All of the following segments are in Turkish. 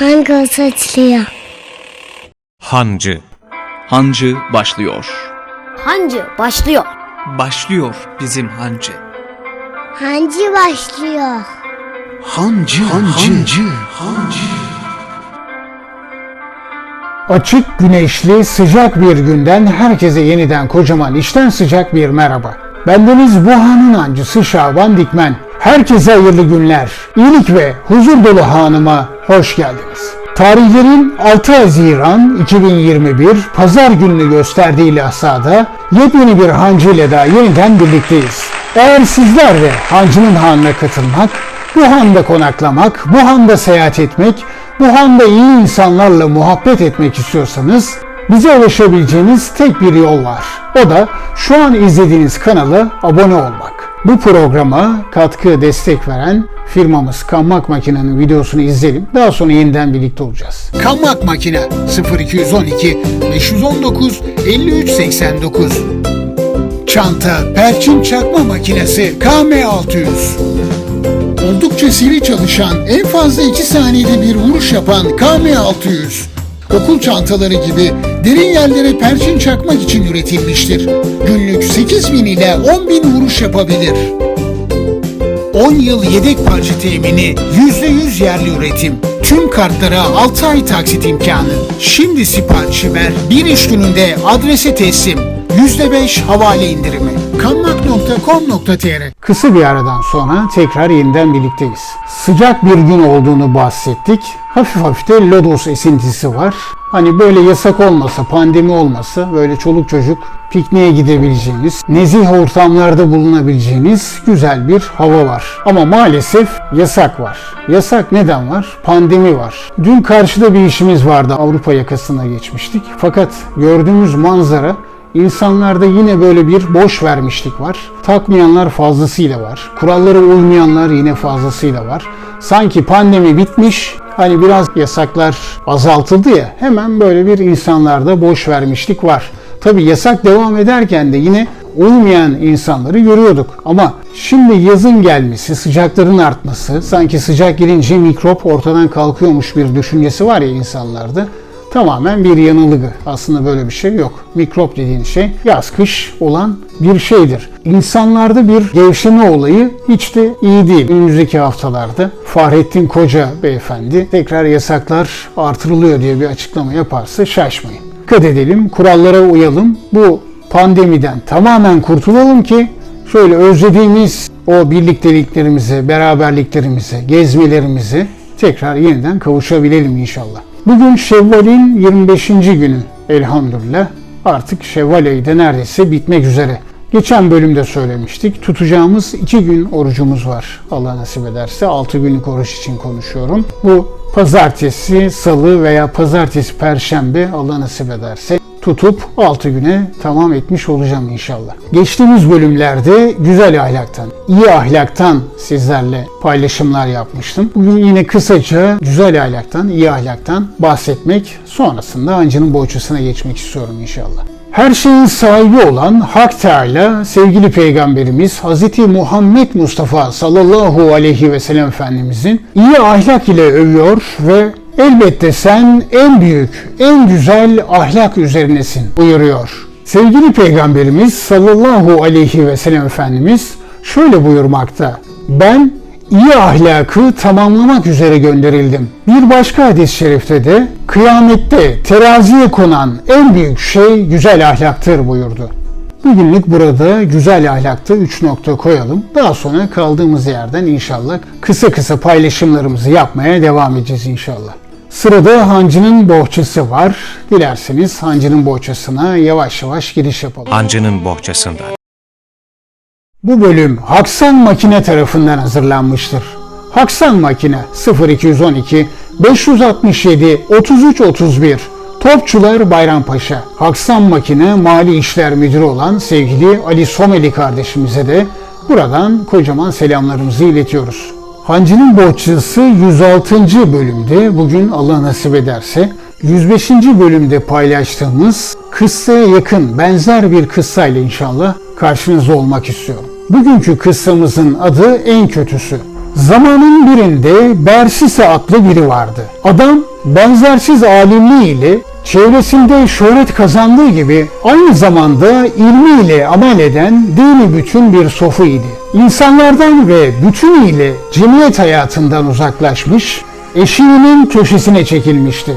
Hangi saçlıyor? Hancı. Hancı başlıyor. Hancı başlıyor. Başlıyor bizim hancı. Hangi başlıyor? Hancı, hancı, Açık, güneşli, sıcak bir günden herkese yeniden kocaman işten sıcak bir merhaba. Bendeniz bu hanın ancısı Şaban Dikmen. Herkese hayırlı günler, iyilik ve huzur dolu hanıma hoş geldiniz. Tarihlerin 6 Haziran 2021 Pazar gününü gösterdiği Lahsa'da yepyeni bir hancı ile daha yeniden birlikteyiz. Eğer sizler de hancının hanına katılmak, bu handa konaklamak, bu handa seyahat etmek, bu handa iyi insanlarla muhabbet etmek istiyorsanız bize ulaşabileceğiniz tek bir yol var. O da şu an izlediğiniz kanala abone olmak. Bu programa katkı destek veren firmamız Kammak Makine'nin videosunu izleyelim. Daha sonra yeniden birlikte olacağız. Kammak makine 0212 519 53 89 Çanta perçin çakma makinesi KM600 Oldukça seri çalışan, en fazla 2 saniyede bir vuruş yapan KM600 okul çantaları gibi derin yerlere perçin çakmak için üretilmiştir. Günlük 8000 ile 10.000 vuruş yapabilir. 10 yıl yedek parça temini, %100 yerli üretim. Tüm kartlara 6 ay taksit imkanı. Şimdi siparişi ver, bir iş gününde adrese teslim. %5 havale indirimi. kanmak.com.tr Kısa bir aradan sonra tekrar yeniden birlikteyiz. Sıcak bir gün olduğunu bahsettik. Hafif hafif de lodos esintisi var. Hani böyle yasak olmasa, pandemi olmasa böyle çoluk çocuk pikniğe gidebileceğiniz, nezih ortamlarda bulunabileceğiniz güzel bir hava var. Ama maalesef yasak var. Yasak neden var? Pandemi var. Dün karşıda bir işimiz vardı. Avrupa yakasına geçmiştik. Fakat gördüğümüz manzara İnsanlarda yine böyle bir boş vermişlik var. Takmayanlar fazlasıyla var. Kurallara uymayanlar yine fazlasıyla var. Sanki pandemi bitmiş, hani biraz yasaklar azaltıldı ya, hemen böyle bir insanlarda boş vermişlik var. Tabi yasak devam ederken de yine uymayan insanları görüyorduk. Ama şimdi yazın gelmesi, sıcakların artması, sanki sıcak gelince mikrop ortadan kalkıyormuş bir düşüncesi var ya insanlarda tamamen bir yanılgı. Aslında böyle bir şey yok. Mikrop dediğin şey yaz kış olan bir şeydir. İnsanlarda bir gevşeme olayı hiç de iyi değil. Önümüzdeki haftalarda Fahrettin Koca beyefendi tekrar yasaklar artırılıyor diye bir açıklama yaparsa şaşmayın. Dikkat edelim, kurallara uyalım. Bu pandemiden tamamen kurtulalım ki şöyle özlediğimiz o birlikteliklerimize, beraberliklerimize, gezmelerimize tekrar yeniden kavuşabilelim inşallah. Bugün Şevval'in 25. günü elhamdülillah. Artık Şevval ayı da neredeyse bitmek üzere. Geçen bölümde söylemiştik. Tutacağımız iki gün orucumuz var. Allah nasip ederse 6 günlük oruç için konuşuyorum. Bu pazartesi, salı veya pazartesi, perşembe Allah nasip ederse tutup 6 güne tamam etmiş olacağım inşallah. Geçtiğimiz bölümlerde güzel ahlaktan, iyi ahlaktan sizlerle paylaşımlar yapmıştım. Bugün yine kısaca güzel ahlaktan, iyi ahlaktan bahsetmek, sonrasında ancının boğçasına geçmek istiyorum inşallah. Her şeyin sahibi olan Hak Teala sevgili peygamberimiz Hz. Muhammed Mustafa sallallahu aleyhi ve sellem Efendimizin iyi ahlak ile övüyor ve elbette sen en büyük, en güzel ahlak üzerinesin buyuruyor. Sevgili peygamberimiz sallallahu aleyhi ve sellem Efendimiz şöyle buyurmakta. Ben iyi ahlakı tamamlamak üzere gönderildim. Bir başka hadis-i şerifte de kıyamette teraziye konan en büyük şey güzel ahlaktır buyurdu. Bugünlük burada güzel ahlakta 3 nokta koyalım. Daha sonra kaldığımız yerden inşallah kısa kısa paylaşımlarımızı yapmaya devam edeceğiz inşallah. Sırada hancının bohçası var. Dilerseniz hancının bohçasına yavaş yavaş giriş yapalım. Hancının bohçasında. Bu bölüm Haksan Makine tarafından hazırlanmıştır. Haksan Makine 0212 567 33 31 Topçular Bayrampaşa Haksan Makine Mali İşler Müdürü olan sevgili Ali Someli kardeşimize de buradan kocaman selamlarımızı iletiyoruz. Hancı'nın Bohçası 106. bölümde bugün Allah nasip ederse 105. bölümde paylaştığımız kıssaya yakın benzer bir kıssayla inşallah karşınızda olmak istiyorum. Bugünkü kıssamızın adı en kötüsü. Zamanın birinde Bersise adlı biri vardı. Adam benzersiz alimliğiyle çevresinde şöhret kazandığı gibi aynı zamanda ilmiyle amel eden dini bütün bir sofu idi. İnsanlardan ve bütünüyle cemiyet hayatından uzaklaşmış, eşiğinin köşesine çekilmişti.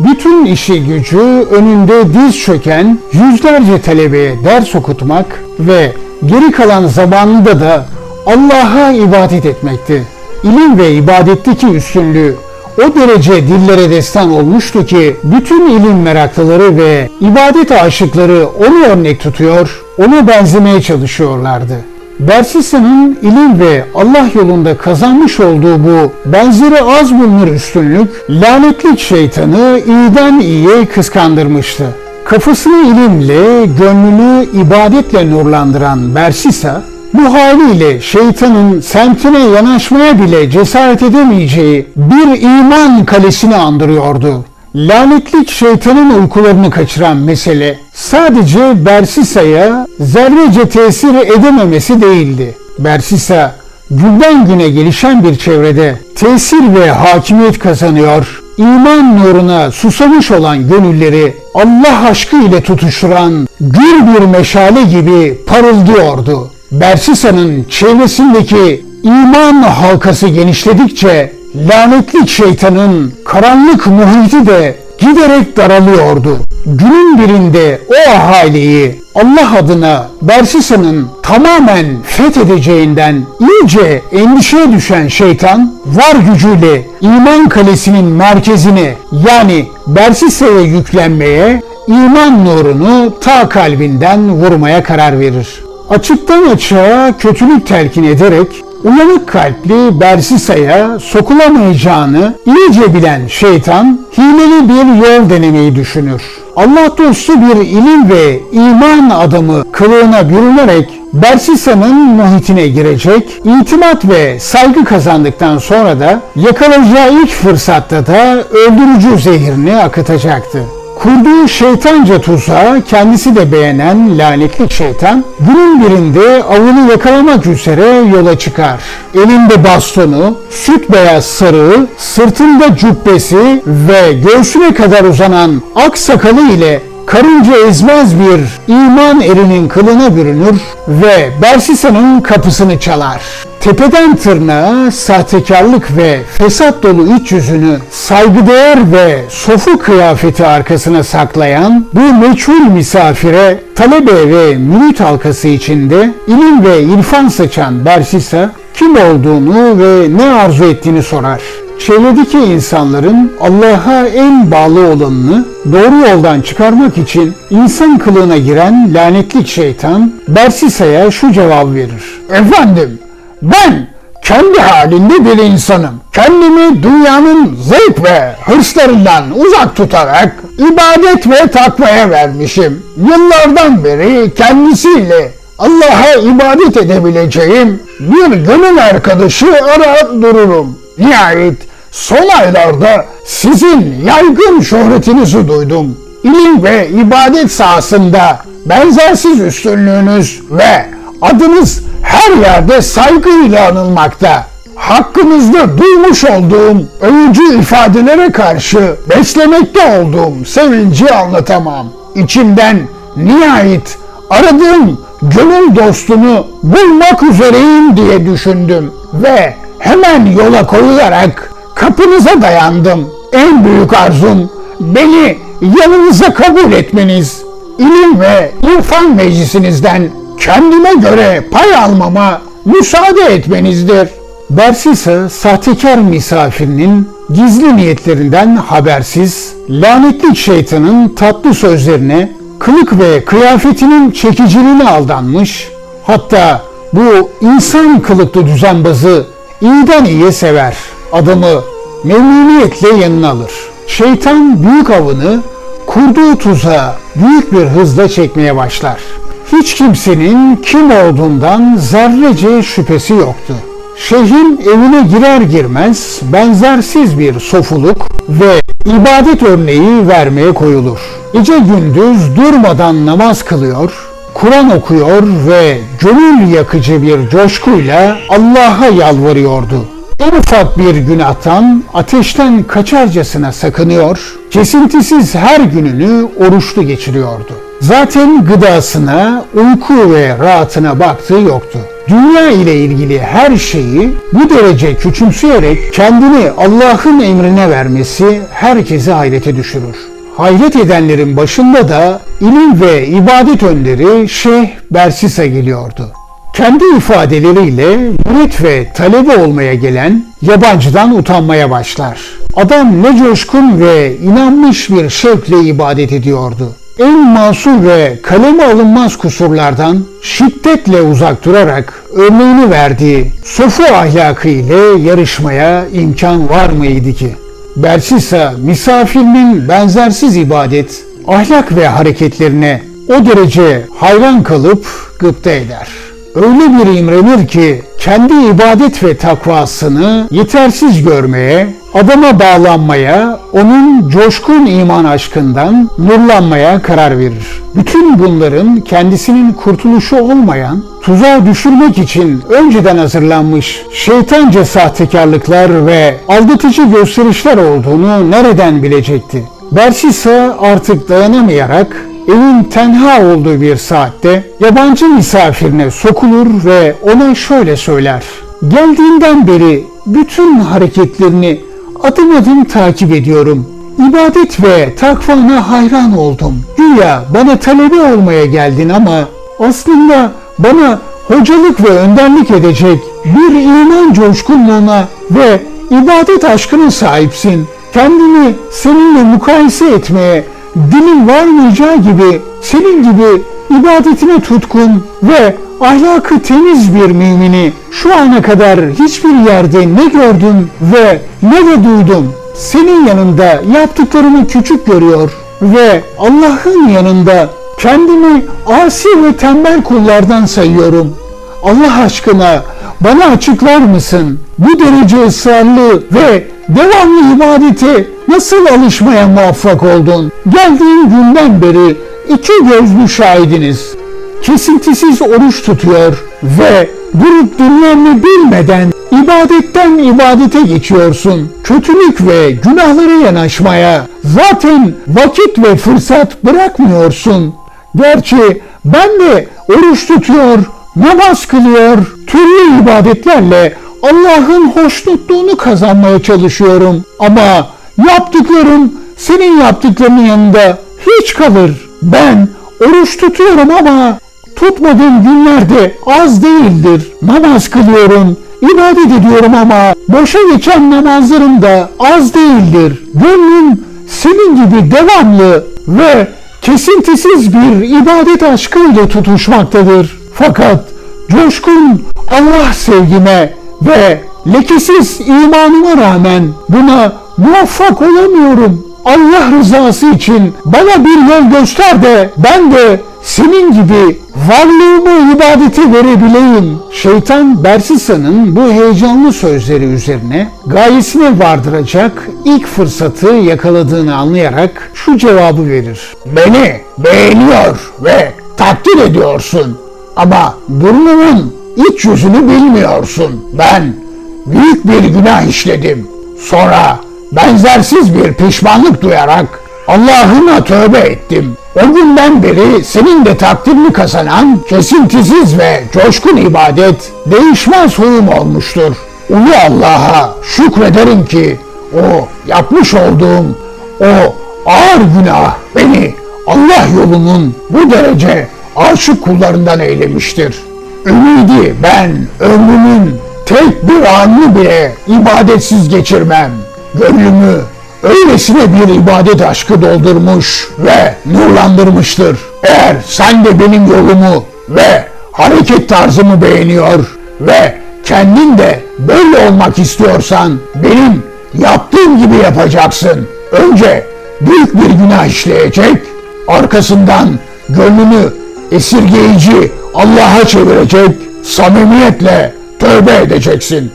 Bütün işi gücü önünde diz çöken yüzlerce talebeye ders okutmak ve geri kalan zamanında da Allah'a ibadet etmekti. İlim ve ibadetteki üstünlüğü o derece dillere destan olmuştu ki bütün ilim meraklıları ve ibadet aşıkları onu örnek tutuyor, ona benzemeye çalışıyorlardı. Bersisa'nın ilim ve Allah yolunda kazanmış olduğu bu benzeri az bulunur üstünlük, lanetlik şeytanı iyiden iyiye kıskandırmıştı. Kafasını ilimle, gönlünü ibadetle nurlandıran Bersisa, bu haliyle şeytanın semtine yanaşmaya bile cesaret edemeyeceği bir iman kalesini andırıyordu. Lanetlik şeytanın uykularını kaçıran mesele sadece Bersisa'ya zerrece tesir edememesi değildi. Bersisa günden güne gelişen bir çevrede tesir ve hakimiyet kazanıyor, iman nuruna susamış olan gönülleri Allah aşkı ile tutuşturan gür bir meşale gibi parıldıyordu. Bersisa'nın çevresindeki iman halkası genişledikçe lanetlik şeytanın karanlık muhiti de giderek daralıyordu. Günün birinde o ahaliyi Allah adına Bersisa'nın tamamen fethedeceğinden iyice endişeye düşen şeytan var gücüyle iman kalesinin merkezine yani Bersisa'ya yüklenmeye iman nurunu ta kalbinden vurmaya karar verir. Açıktan açığa kötülük telkin ederek uyanık kalpli Bersisa'ya sokulamayacağını iyice bilen şeytan hileli bir yol denemeyi düşünür. Allah dostu bir ilim ve iman adamı kılığına bürünerek Bersisa'nın muhitine girecek, itimat ve saygı kazandıktan sonra da yakalayacağı ilk fırsatta da öldürücü zehirini akıtacaktı. Kurduğu şeytanca tuzağı kendisi de beğenen lanetli şeytan günün birinde avını yakalamak üzere yola çıkar. Elinde bastonu, süt beyaz sarığı, sırtında cübbesi ve göğsüne kadar uzanan ak sakalı ile karınca ezmez bir iman erinin kılına bürünür ve Bersisa'nın kapısını çalar. Tepeden tırnağa sahtekarlık ve fesat dolu iç yüzünü saygıdeğer ve sofu kıyafeti arkasına saklayan bu meçhul misafire talebe ve mürit halkası içinde ilim ve irfan saçan Bersisa kim olduğunu ve ne arzu ettiğini sorar çevredeki insanların Allah'a en bağlı olanını doğru yoldan çıkarmak için insan kılığına giren lanetlik şeytan Bersisa'ya şu cevap verir. Efendim ben kendi halinde bir insanım. Kendimi dünyanın zevk ve hırslarından uzak tutarak ibadet ve takvaya vermişim. Yıllardan beri kendisiyle Allah'a ibadet edebileceğim bir gönül arkadaşı arar dururum. Nihayet son aylarda sizin yaygın şöhretinizi duydum. İlim ve ibadet sahasında benzersiz üstünlüğünüz ve adınız her yerde saygıyla anılmakta. Hakkınızda duymuş olduğum övücü ifadelere karşı beslemekte olduğum sevinci anlatamam. İçimden nihayet aradığım gönül dostunu bulmak üzereyim diye düşündüm ve hemen yola koyularak kapınıza dayandım. En büyük arzum beni yanınıza kabul etmeniz. İlim ve irfan meclisinizden kendime göre pay almama müsaade etmenizdir. Bersisa sahtekar misafirinin gizli niyetlerinden habersiz, lanetli şeytanın tatlı sözlerine, kılık ve kıyafetinin çekiciliğine aldanmış, hatta bu insan kılıklı düzenbazı iyiden iyiye sever. Adamı memnuniyetle yanına alır. Şeytan büyük avını kurduğu tuzağa büyük bir hızla çekmeye başlar. Hiç kimsenin kim olduğundan zerrece şüphesi yoktu. Şehrin evine girer girmez benzersiz bir sofuluk ve ibadet örneği vermeye koyulur. Gece gündüz durmadan namaz kılıyor, Kur'an okuyor ve gönül yakıcı bir coşkuyla Allah'a yalvarıyordu. En ufak bir günahtan, ateşten kaçarcasına sakınıyor, kesintisiz her gününü oruçlu geçiriyordu. Zaten gıdasına, uyku ve rahatına baktığı yoktu. Dünya ile ilgili her şeyi bu derece küçümseyerek kendini Allah'ın emrine vermesi herkesi hayrete düşürür. Hayret edenlerin başında da ilim ve ibadet önderi Şeyh Bersisa geliyordu. Kendi ifadeleriyle mürit ve talebe olmaya gelen yabancıdan utanmaya başlar. Adam ne coşkun ve inanmış bir şevkle ibadet ediyordu. En masum ve kaleme alınmaz kusurlardan şiddetle uzak durarak örneğini verdiği sofu ahlakı ile yarışmaya imkan var mıydı ki? Bersisa misafirinin benzersiz ibadet, ahlak ve hareketlerine o derece hayran kalıp gıpta eder. Öyle bir imrenir ki kendi ibadet ve takvasını yetersiz görmeye, adama bağlanmaya, onun coşkun iman aşkından nurlanmaya karar verir. Bütün bunların kendisinin kurtuluşu olmayan, tuzağa düşürmek için önceden hazırlanmış şeytanca sahtekarlıklar ve aldatıcı gösterişler olduğunu nereden bilecekti? Bersisa artık dayanamayarak evin tenha olduğu bir saatte yabancı misafirine sokulur ve ona şöyle söyler. Geldiğinden beri bütün hareketlerini adım adım takip ediyorum. İbadet ve takvana hayran oldum. Güya bana talebe olmaya geldin ama aslında bana hocalık ve önderlik edecek bir iman coşkunluğuna ve ibadet aşkına sahipsin. Kendini seninle mukayese etmeye dilin varmayacağı gibi senin gibi ibadetine tutkun ve ahlakı temiz bir mümini şu ana kadar hiçbir yerde ne gördüm ve ne de duydum. Senin yanında yaptıklarımı küçük görüyor ve Allah'ın yanında kendimi asi ve tembel kullardan sayıyorum. Allah aşkına bana açıklar mısın? Bu derece ısrarlı ve devamlı ibadete nasıl alışmaya muvaffak oldun? Geldiğin günden beri iki gözlü şahidiniz. Kesintisiz oruç tutuyor ve durup dinlenme bilmeden ibadetten ibadete geçiyorsun. Kötülük ve günahlara yanaşmaya zaten vakit ve fırsat bırakmıyorsun. Gerçi ben de oruç tutuyor, namaz kılıyor, türlü ibadetlerle Allah'ın hoşnutluğunu kazanmaya çalışıyorum. Ama yaptıklarım senin yaptıklarının yanında hiç kalır. Ben oruç tutuyorum ama tutmadığım günlerde az değildir. Namaz kılıyorum, ibadet ediyorum ama boşa geçen namazlarım da az değildir. Gönlüm senin gibi devamlı ve kesintisiz bir ibadet aşkıyla tutuşmaktadır. Fakat coşkun Allah sevgime ve lekesiz imanıma rağmen buna muvaffak olamıyorum. Allah rızası için bana bir yol göster de ben de senin gibi varlığımı ibadete verebileyim. Şeytan Bersisa'nın bu heyecanlı sözleri üzerine gayesine vardıracak ilk fırsatı yakaladığını anlayarak şu cevabı verir. Beni beğeniyor ve takdir ediyorsun ama durumunun iç yüzünü bilmiyorsun. Ben büyük bir günah işledim. Sonra benzersiz bir pişmanlık duyarak Allah'ına tövbe ettim. O günden beri senin de takdirini kazanan kesintisiz ve coşkun ibadet değişmez huyum olmuştur. Ulu Allah'a şükrederim ki o yapmış olduğum o ağır günah beni Allah yolunun bu derece aşık kullarından eylemiştir. Ümidi ben ömrümün tek bir anını bile ibadetsiz geçirmem. Gönlümü öylesine bir ibadet aşkı doldurmuş ve nurlandırmıştır. Eğer sen de benim yolumu ve hareket tarzımı beğeniyor ve kendin de böyle olmak istiyorsan benim yaptığım gibi yapacaksın. Önce büyük bir günah işleyecek, arkasından gönlünü esirgeyici Allah'a çevirecek, samimiyetle tövbe edeceksin.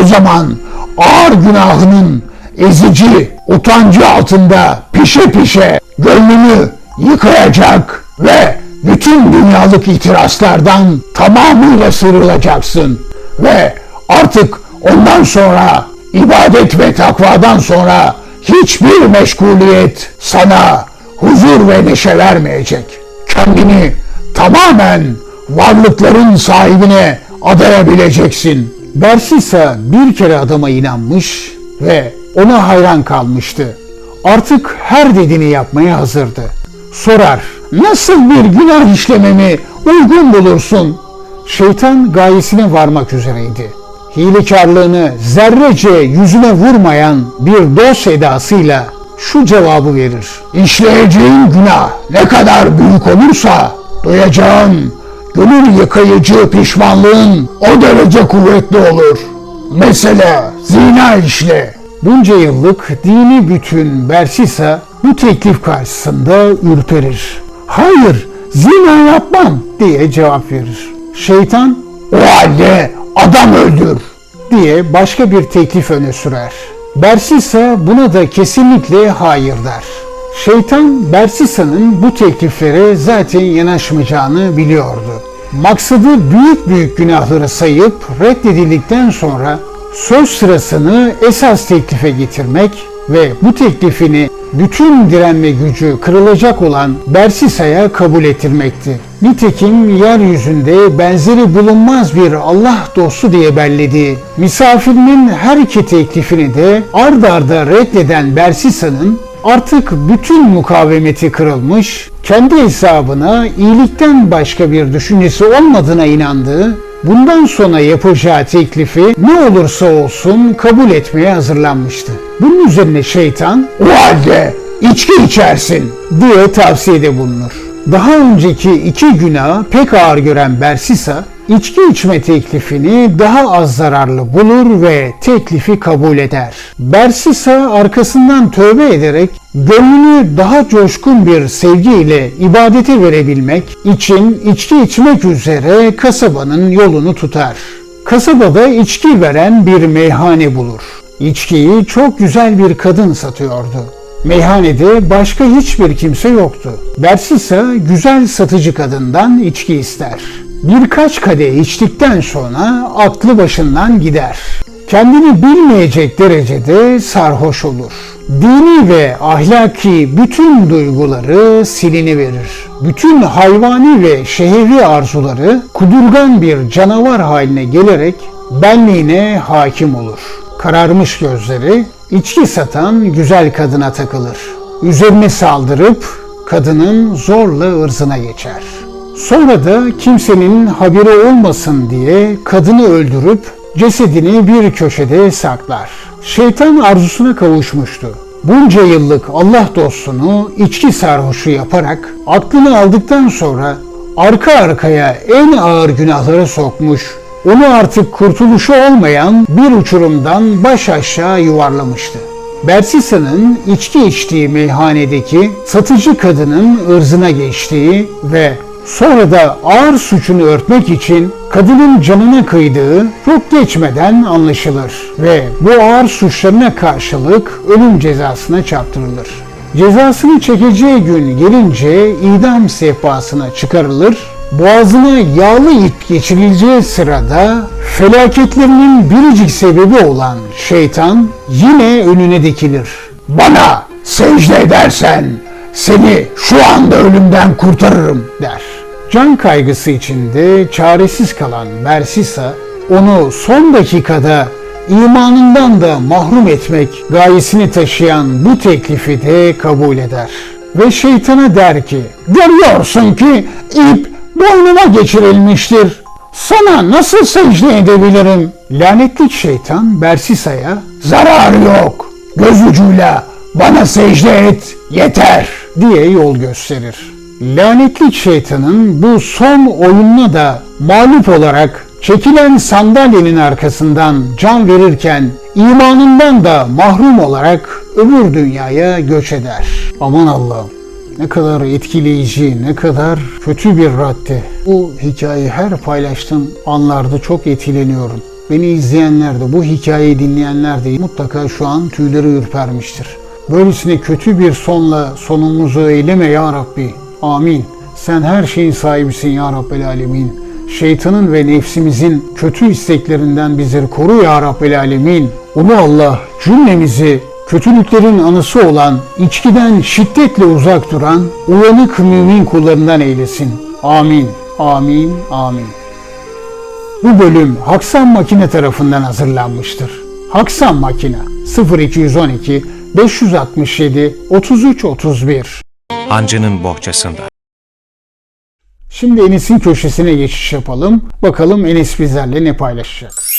O zaman ağır günahının ezici utancı altında pişe pişe gönlünü yıkayacak ve bütün dünyalık itirazlardan tamamıyla sıyrılacaksın ve artık Ondan sonra ibadet ve takvadan sonra hiçbir meşguliyet sana huzur ve neşe vermeyecek. Kendini tamamen varlıkların sahibine adayabileceksin. Bersisa bir kere adama inanmış ve ona hayran kalmıştı. Artık her dediğini yapmaya hazırdı. Sorar, Nasıl bir günah işlememi uygun bulursun? şeytan gayesine varmak üzereydi. Hilekarlığını zerrece yüzüne vurmayan bir dost edasıyla şu cevabı verir. İşleyeceğin günah ne kadar büyük olursa duyacağın gönül yıkayıcı pişmanlığın o derece kuvvetli olur. Mesela zina işle. Bunca yıllık dini bütün Bersisa bu teklif karşısında ürperir. Hayır, zina yapmam diye cevap verir. Şeytan O halde adam öldür. diye başka bir teklif öne sürer. Bersisa buna da kesinlikle hayır der. Şeytan Bersisa'nın bu tekliflere zaten yanaşmayacağını biliyordu. Maksadı büyük büyük günahları sayıp reddedildikten sonra söz sırasını esas teklife getirmek ve bu teklifini bütün direnme gücü kırılacak olan Bersisa'ya kabul ettirmekti. Nitekim yeryüzünde benzeri bulunmaz bir Allah dostu diye bellediği misafirinin her iki teklifini de ard arda reddeden Bersisa'nın artık bütün mukavemeti kırılmış, kendi hesabına iyilikten başka bir düşüncesi olmadığına inandığı, bundan sonra yapacağı teklifi ne olursa olsun kabul etmeye hazırlanmıştı. Bunun üzerine şeytan O halde içki içersin. diye tavsiyede bulunur. Daha önceki iki günahı pek ağır gören Bersisa, içki içme teklifini daha az zararlı bulur ve teklifi kabul eder. Bersisa arkasından tövbe ederek gönlünü daha coşkun bir sevgiyle ibadete verebilmek için içki içmek üzere kasabanın yolunu tutar. Kasabada içki veren bir meyhane bulur. İçkiyi çok güzel bir kadın satıyordu. Meyhanede başka hiçbir kimse yoktu. Bersisa güzel satıcı kadından içki ister. Birkaç kadeh içtikten sonra aklı başından gider. Kendini bilmeyecek derecede sarhoş olur. Dini ve ahlaki bütün duyguları silini verir. Bütün hayvani ve şehvi arzuları kudurgan bir canavar haline gelerek benliğine hakim olur. Kararmış gözleri içki satan güzel kadına takılır. Üzerine saldırıp kadının zorla ırzına geçer. Sonra da kimsenin haberi olmasın diye kadını öldürüp cesedini bir köşede saklar. Şeytan arzusuna kavuşmuştu. Bunca yıllık Allah dostunu içki sarhoşu yaparak aklını aldıktan sonra arka arkaya en ağır günahlara sokmuş, onu artık kurtuluşu olmayan bir uçurumdan baş aşağı yuvarlamıştı. Bersisa'nın içki içtiği meyhanedeki satıcı kadının ırzına geçtiği ve sonra da ağır suçunu örtmek için kadının canına kıydığı çok geçmeden anlaşılır ve bu ağır suçlarına karşılık ölüm cezasına çarptırılır. Cezasını çekeceği gün gelince idam sehpasına çıkarılır, boğazına yağlı ip geçirileceği sırada felaketlerinin biricik sebebi olan şeytan yine önüne dikilir. Bana secde edersen seni şu anda ölümden kurtarırım der. Can kaygısı içinde çaresiz kalan Bersisa onu son dakikada imanından da mahrum etmek gayesini taşıyan bu teklifi de kabul eder. Ve şeytana der ki, Görüyorsun ki ip boynuma geçirilmiştir. Sana nasıl secde edebilirim? lanetli şeytan Bersisa'ya Zararı yok. Göz ucuyla bana secde et yeter. diye yol gösterir. Lanetli şeytanın bu son oyununa da mağlup olarak çekilen sandalyenin arkasından can verirken imanından da mahrum olarak öbür dünyaya göç eder. Aman Allah'ım ne kadar etkileyici, ne kadar kötü bir radde. Bu hikayeyi her paylaştığım anlarda çok etkileniyorum. Beni izleyenler de, bu hikayeyi dinleyenler de mutlaka şu an tüyleri ürpermiştir. Böylesine kötü bir sonla sonumuzu eyleme ya Rabbi. Amin. Sen her şeyin sahibisin ya Rabbel Alemin. şeytanın ve nefsimizin kötü isteklerinden bizleri koru ya Rabbel Alemin. Ulu Allah cümlemizi kötülüklerin anısı olan, içkiden şiddetle uzak duran, uyanık mümin kullarından eylesin. Amin, amin, amin. Bu bölüm Haksan Makine tarafından hazırlanmıştır. Haksan Makine 0212 567 33 31 Hancının bohçasında. Şimdi Enes'in köşesine geçiş yapalım. Bakalım Enes bizlerle ne paylaşacak.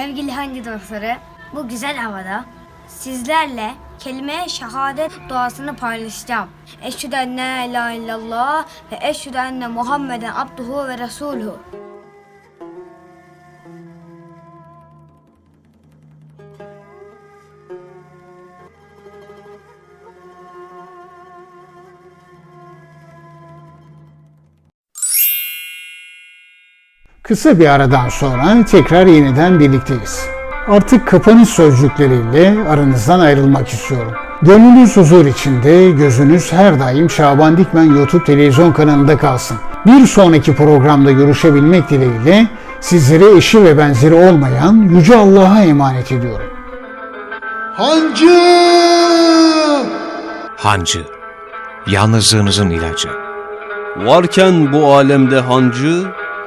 Sevgili hangi dostları, bu güzel havada sizlerle kelime şehadet duasını paylaşacağım. Eşhedü en la ilahe illallah ve eşhedü enne Muhammeden abduhu ve resuluhu. Kısa bir aradan sonra tekrar yeniden birlikteyiz. Artık kapanış sözcükleriyle aranızdan ayrılmak istiyorum. Gönlünüz huzur içinde, gözünüz her daim Şaban Dikmen YouTube televizyon kanalında kalsın. Bir sonraki programda görüşebilmek dileğiyle sizlere eşi ve benzeri olmayan Yüce Allah'a emanet ediyorum. Hancı! Hancı. Yalnızlığınızın ilacı. Varken bu alemde hancı,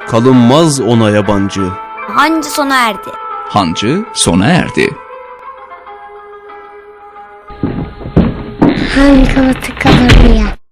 kalınmaz ona yabancı. Hancı sona erdi. Hancı sona erdi. Hangi tıkanıyor?